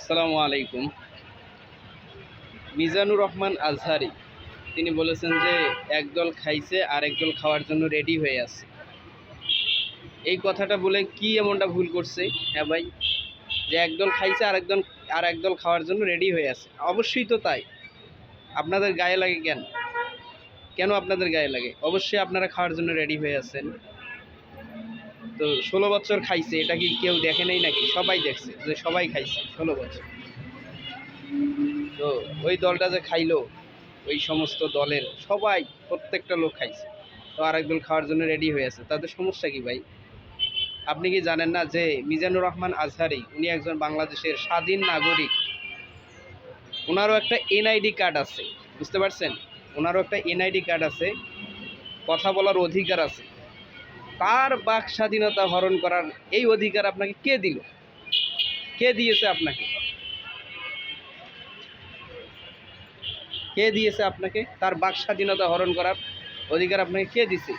আসসালামু আলাইকুম। মিজানুর রহমান আজহারি, তিনি বলেছেন যে একদল খাইছে আর একদল খাওয়ার জন্য রেডি হয়ে আছে। এই কথাটা বলে কি এমনটা ভুল করছে? হ্যাঁ ভাই, যে একদল খাইছে আর একদল আর একদল খাওয়ার জন্য রেডি হয়ে আছে। অবশ্যই তো তাই। আপনাদের গায়ে লাগে কেন? কেন আপনাদের গায়ে লাগে? অবশ্যই আপনারা খাওয়ার জন্য রেডি হয়ে আছেন। তো ষোলো বছর খাইছে, এটা কি কেউ দেখে নেই নাকি? সবাই দেখছে, যে সবাই খাইছে ষোলো বছর। তো ওই দলটা যে খাইলো, ওই সমস্ত দলের সবাই, প্রত্যেকটা লোক খাইছে। তো আরেক দল খাওয়ার জন্য রেডি হয়ে আছে। তাদের সমস্যা কি ভাই? আপনি কি জানেন না যে মিজানুর রহমান আজহারি, উনি একজন বাংলাদেশের স্বাধীন নাগরিক। ওনারও একটা এনআইডি কার্ড আছে, বুঝতে পারছেন? ওনারও একটা এনআইডি কার্ড আছে, কথা বলার অধিকার আছে। তার বাক স্বাধীনতা হরণ করার এই অধিকার আপনাকে কে দিল? কে দিয়েছে আপনাকে? কে দিয়েছে আপনাকে? তার বাক স্বাধীনতা হরণ করার অধিকার আপনাকে কে দিছে?